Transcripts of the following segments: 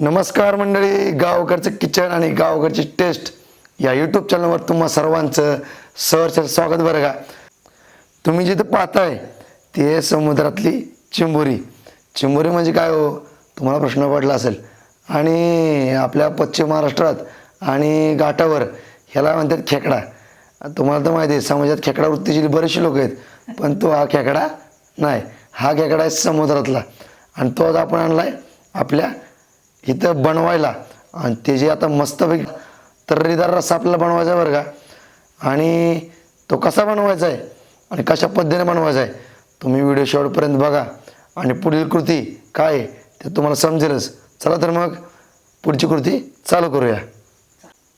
नमस्कार मंडळी गावकडचं किचन आणि गावकडची टेस्ट या यूट्यूब चॅनलवर तुम्हा सर्वांचं सहर्ष स्वागत बरं का? तुम्ही जिथं पाहताय ती समुद्रातली चिंबोरी. चिंबोरी म्हणजे काय हो? तुम्हाला प्रश्न पडला असेल. आणि आपल्या पश्चिम महाराष्ट्रात आणि घाटावर ह्याला म्हणतात खेकडा. तुम्हाला तर माहिती आहे समाजात खेकडा वृत्तीची बरेचसे लोक आहेत पण तो हा खेकडा नाही. हा खेकडा आहे समुद्रातला. आणि तो आज आपण आणला आहे आपल्या इथं बनवायला. आणि ते जे आता मस्तपैकी तर्रीदार रस्सा आपल्याला बनवायचा आहे बरं का. आणि तो कसा बनवायचा आहे आणि कशा पद्धतीने बनवायचा आहे तुम्ही व्हिडिओ शेवटपर्यंत बघा. आणि पुढील कृती काय आहे ते तुम्हाला समजेलच. चला तर मग पुढची कृती चालू करूया.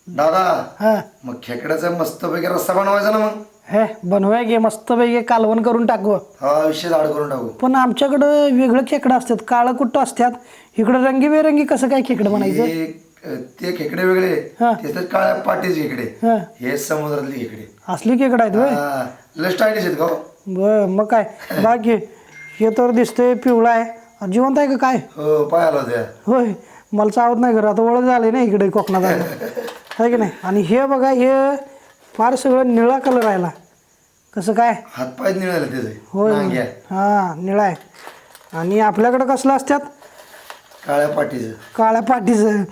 दादा हा. मग खेकड्याचा मस्तपैकी रस्सा बनवायचा ना मग? हे बनवूया घे मस्तपैकी कालवण करून टाकू. हा विषय झाड करून टाकू. पण आमच्याकडं वेगळं खेकडं असतात काळं कुट्ट असतात इकडं रंगीबेरंगी कसं काय खेकडं बनायचं हे, अ, ते खेकडे वेगळे हा. ते तर काळ्या पाटीचे खेकडे. हा. हे समुद्रातले खेकडे. असली खेकडं आहेत होय? हा, लय स्टायलिश आहेत का हो? बर मग काय? बाकी हे तर दिसतंय पिवळा आहे. जिवंत आहे का काय? हो पायाला होत्या होय मला चावत नाही घरात ओळख झाली ना इकडे कोकणात. आहे की नाही? आणि हे बघा हे फार सगळं निळा कलर राहिला. कसं काय? हात पाय निळाले त्याचे. होय. नांग्या. हा निळा आहे. आणि आपल्याकडं कसलं असतात काळ्या पाटीचं. काळ्या पाठीचं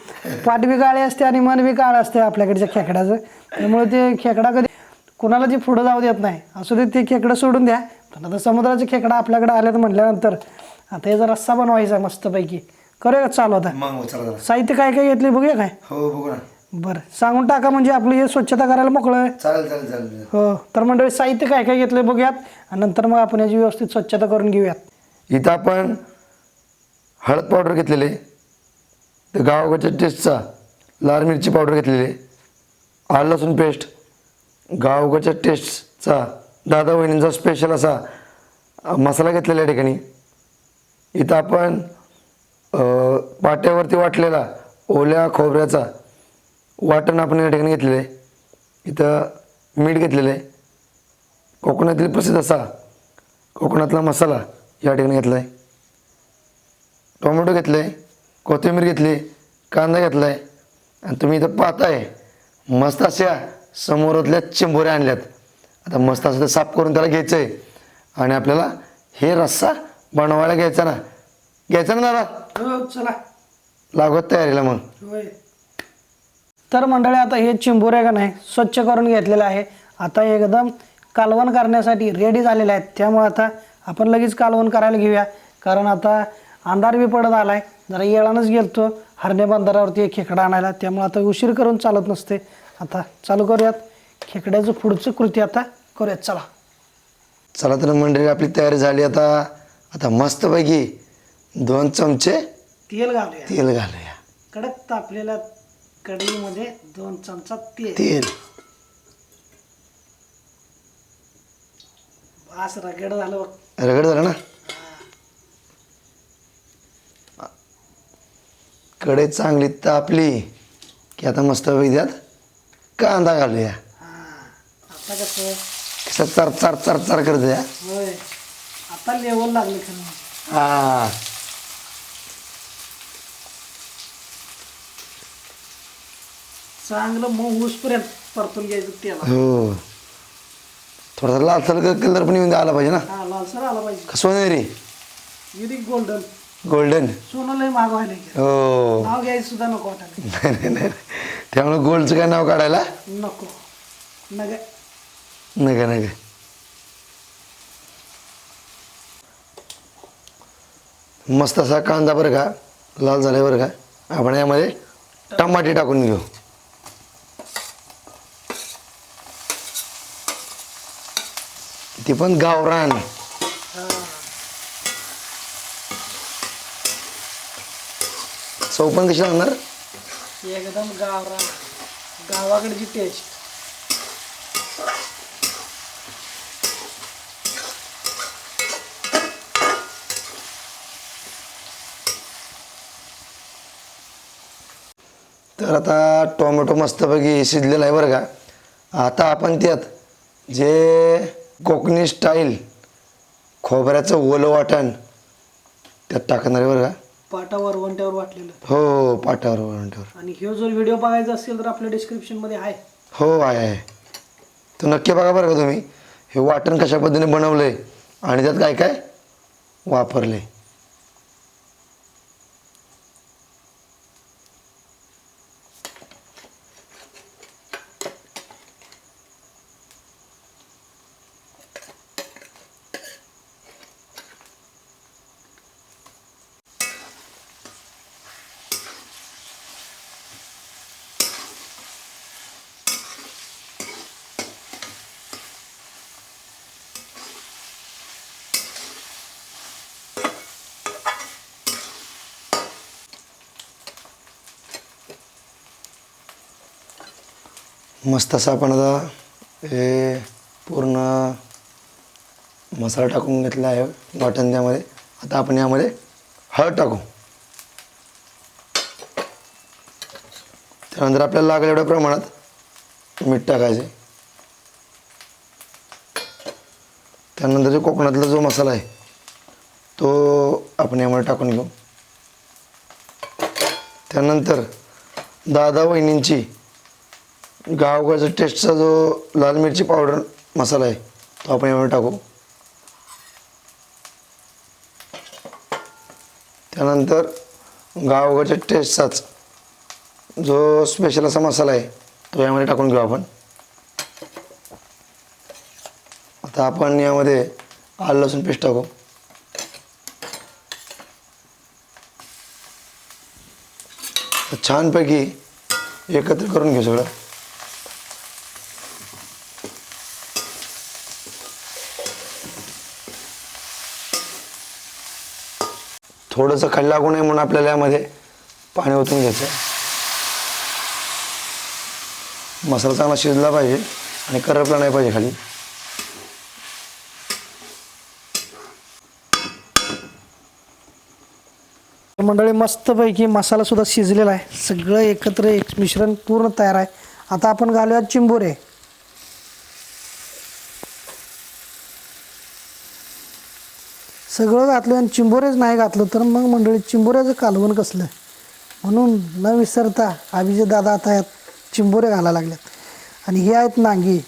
पाठ बी काळे असते आणि मन बी काळं असते आपल्याकडच्या खेकड्याचं. त्यामुळे ते खेकडा कधी कोणाला ते पुढं जाऊ देत नाही. असू दे ते खेकडं सोडून द्या. पण आता समुद्राचे खेकडा आपल्याकडे आल्यात म्हटल्यानंतर आता याचा रस्सा बनवायचा मस्तपैकी. करूया का चालू आता? मग हो, चला चला साहित्य काय काय घेतले बघूया काय? हो बघू ना. बरं. सांगून टाका म्हणजे आपलं हे स्वच्छता करायला मोकळं आहे. चालेल चालेल चालेल. हो. तर मंडळी साहित्य काय काय घेतले बघूयात आणि नंतर मग आपण याची व्यवस्थित स्वच्छता करून घेऊयात. इथं आपण हळद पावडर घेतलेले तर गावाकडच्या टेस्टचा लाल मिरची पावडर घेतलेली आलं लसूण पेस्ट गावाकडच्या टेस्टचा दादा वहिनींचा स्पेशल असा अ, मसाला घेतलेला या ठिकाणी. इथं आपण अ, पाट्यावरती वाटलेला ओल्या खोबऱ्याचा वाटण आपण या ठिकाणी घेतलेलं आहे. इथं मीठ घेतलेलं आहे. कोकणातील प्रसिद्ध असा कोकणातला मसाला या ठिकाणी घेतला आहे टोमॅटो घेतलं आहे कोथिंबीर घेतली कांदा घेतला आहे आणि तुम्ही इथं पाहताय मस्त अशा समोरातल्या चिंबोऱ्या आणल्यात. आता मस्त असं ते साफ करून त्याला घ्यायचं आहे आणि आपल्याला हे रस्सा बनवायला घ्यायचा ना. घ्यायचा ना दादा? हो चला. लागवत तयारीला मग. तर मंडळी आता हे चिंबोरे का नाही स्वच्छ करून घेतलेलं आहे. आता एकदम कालवण करण्यासाठी रेडी झालेले आहेत. त्यामुळे आता आपण लगेच कालवण करायला घेऊया. कारण आता अंधार बी पडत आलाय. जरा येळानंच गेलतो. हरणे बंदरावरती एक खेकडा आणायला. त्यामुळे आता उशीर करून चालत नसते. आता चालू करूयात. खेकड्याचं पुढचं कृती आता करूयात. चला. चला तर मंडळी आपली तयारी झाली. आता आता मस्तपैकी दोन चमचे तेल घालूया. तेल घालूया. कडक तापलेल्या कढईमध्ये दोन चमचा तेल. तेल. बास रगड झालं बघ. रगड झालं ना? कडे चांगली तापली की आता मस्तपैकी त्यात कांदा घालूया. हा आता कसं? कसं चार चार चार चार करतो होय. आता लेवल लागले खरं हा. चांगलं मऊ पर्यंत परतून घ्यायचं तेला हो. थोडासा लालसर कलर पण येऊन आला पाहिजे ना? हा लालसर आला पाहिजे. का सोनेरी युनिक गोल्डन गोल्डन सोनं लय की. हो. नाव घ्यायचं सुद्धा नको वाटायला. नाही नाही नाही. त्यामुळे गोल्डचं काय नाव काढायला? नको. नग नका नका मस्त असा कांदा बरं का? लाल झाला बरं का? आपण यामध्ये टमाटे टाकून घेऊ. ती पण गावरान. चव पण कशी लागणार एकदम गावरा गावाकडची टेस्ट तर आता टोमॅटो मस्तपैकी शिजलेला आहे बरं का. आता आपण त्यात जे कोकणी स्टाईल खोबऱ्याचं ओलं वाटण. त्यात टाकणार आहे बरं का? पाटावर वंट्यावर वाटलेलं. हो हो पाटावर वरंट्यावर आणि ह्यो जर व्हिडिओ बघायचा असेल तर आपल्या डिस्क्रिप्शनमध्ये आहे. हो आहे आहे. तर नक्की बघा बरं का तुम्ही. हे वाटण कशा पद्धतीने बनवलं आहे आणि त्यात काय काय वापरले मस्त असं आपण आता हे पूर्ण मसाला टाकून घेतला आहे वाटण त्यामध्ये आता आपण यामध्ये हळद टाकू. त्यानंतर आपल्याला लागेल एवढ्या प्रमाणात मीठ टाकायचे. त्यानंतर जो कोकणातला जो मसाला आहे तो आपण यामध्ये टाकून घेऊ. त्यानंतर दादा वहिनींची गावकडचा टेस्टचा जो लाल मिरची पावडर मसाला आहे तो आपण यामध्ये टाकू. त्यानंतर गावकडच्या टेस्टचाच जो स्पेशल असा मसाला आहे तो यामध्ये टाकून घेऊ आपण. आता आपण यामध्ये आलं लसूण पेस्ट टाकू. छानपैकी एकत्र करून घेऊ सगळं. थोडंसं खड लागू नये म्हणून आपल्याला यामध्ये पाणी ओतून घ्यायचं आहे. मसाला चांगला शिजला पाहिजे आणि करपला नाही पाहिजे खाली. मंडळी मस्तपैकी मसालासुद्धा शिजलेला आहे. सगळं एकत्र एक मिश्रण पूर्ण तयार आहे. आता आपण घालूयात चिंबोरे. सगळं घातलं आणि चिंबोरेच नाही घातलं तर मग मंडळी चिंबोऱ्याचं कालवण कसलं म्हणून न विसरता आबीजे दादा आता यात चिंबोरे घालायला लागल्यात आणि हे आहेत नांगी.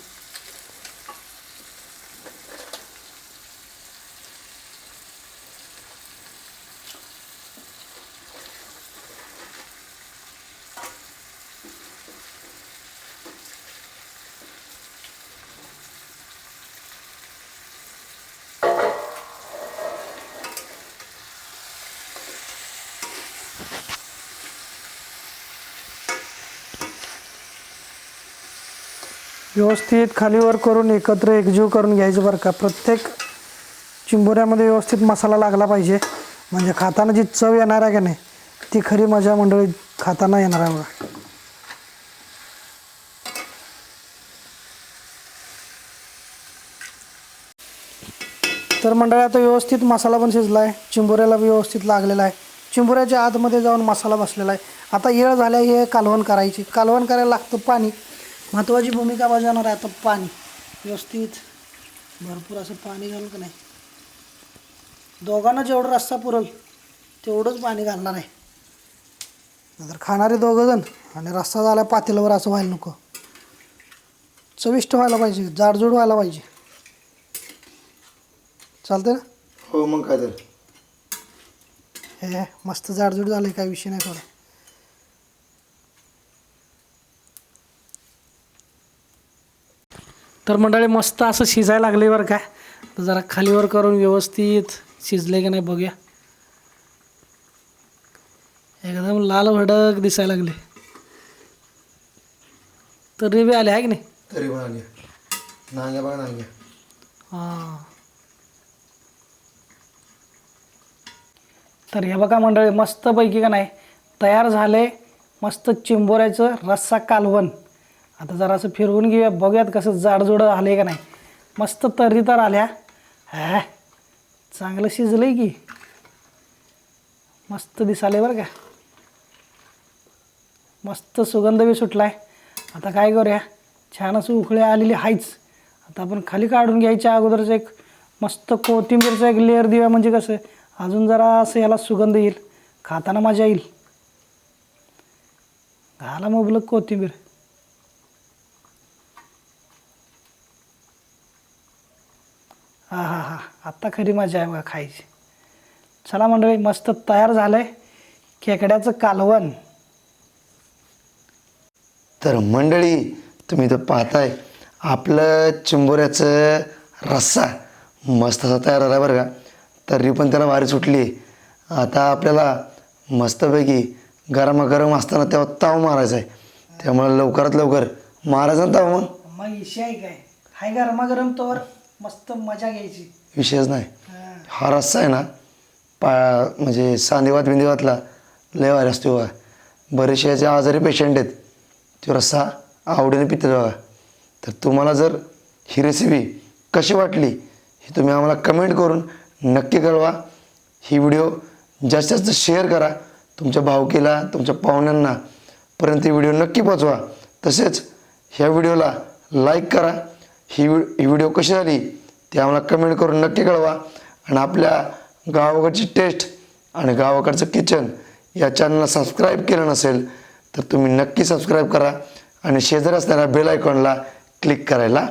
व्यवस्थित खालीवर करून एकत्र एकजीव करून घ्यायचं बरं का. प्रत्येक चिंबोऱ्यामध्ये व्यवस्थित मसाला लागला पाहिजे. म्हणजे खाताना जी चव येणार आहे का नाही ती खरी मजा मंडळी खाताना येणार आहे बघा. तर मंडळी आता व्यवस्थित मसाला पण शिजला आहे. चिंबोऱ्याला व्यवस्थित लागलेला आहे. चिंबोऱ्याच्या आतमध्ये जाऊन मसाला बसलेला आहे. आता येळ झाल्या हे कालवण करायची. कालवण करायला लागतं पाणी. महत्त्वाची भूमिका बजावणार आहे आता पाणी. व्यवस्थित. भरपूर असं पाणी घालून का नाही? दोघांना जेवढं रस्सा पुरल तेवढंच पाणी घालणार आहे. नंतर खाणारे दोघं जण आणि रस्सा झाला पातेल्यावर असं व्हायला नको. चविष्ट व्हायला पाहिजे जाडजूड व्हायला पाहिजे. चालतंय ना? हो मग काय तर. हे मस्त जाडजूड झालं काय विषय नाही थोडा. तर मंडळी मस्त असं शिजायला लागले बरं काय तर जरा खालीवर करून व्यवस्थित शिजले की नाही बघूया. एकदम लाल भडक दिसायला लागले. तर रेबी आले आहे की नाही? तरी पण आली. नांग्या बघा नांग्या. हां. तर हे बघा मंडळी मस्तपैकी का नाही तयार झाले. मस्त चिंबोऱ्याचं रस्सा कालवण. आता जरासं फिरवून घेऊया बघूयात कसं जाडजोड आलं का नाही. मस्त तरी तर आल्या. हा चांगलं शिजलंय की. मस्त दिसाले बरं का. मस्त सुगंध बी सुटलाय. आता काय करूया छान असं उकळी आलेली आहेच आता आपण खाली काढून घ्यायच्या अगोदरच एक मस्त कोथिंबीरचा एक लेअर देऊया म्हणजे कसं अजून जरा असं याला सुगंध येईल. खाताना मजा येईल. घाला मुबलक कोथिंबीर. हा हा हा. आत्ता खरी मजा आहे बघा खायची. चला मंडळी मस्त तयार झालंय खेकड्याचं कालवण. तर मंडळी तुम्ही तर पाहताय आपलं चिंबोऱ्याचं रस्सा. मस्त असा तयार झाला बरं का. तरी पण त्याला वारी सुटली. आता आपल्याला मस्तपैकी गरमागरम असताना तेव्हा ताव मारायचा आहे. त्यामुळे लवकरात लवकर मारायचा ना ताव मग? मग इशे आहे काय? हाय गरमागरम तोवर. मस्त मजा घ्यायची. विषयच नाही. हा. रस्सा आहे ना पा म्हणजे सांधिवात बिंदिवातला लय वारी असतो बघा. बरेचसे याचे आजारी पेशंट आहेत तो रस्सा आवडीने पितात बघा. तर तुम्हाला जर ही रेसिपी कशी वाटली ही तुम्ही आम्हाला कमेंट करून नक्की कळवा. ही व्हिडिओ जास्तीत जास्त शेअर करा. तुमच्या भावकीला तुमच्या पाहुण्यांना पर्यंत ही व्हिडिओ नक्की पोचवा तसेच ह्या व्हिडिओला लाईक करा. ही ही व्हिडिओ कशी झाली ते आम्हाला कमेंट करून नक्की कळवा. आणि आपल्या गावाकडची टेस्ट आणि गावाकडचं किचन या चॅनलला सबस्क्राईब केलं नसेल तर तुम्ही नक्की सबस्क्राईब करा. आणि शेजारी असणाऱ्या बेल आयकॉनला क्लिक करायला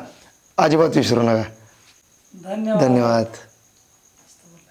अजिबात विसरू नका. धन्यवाद. धन्यवाद.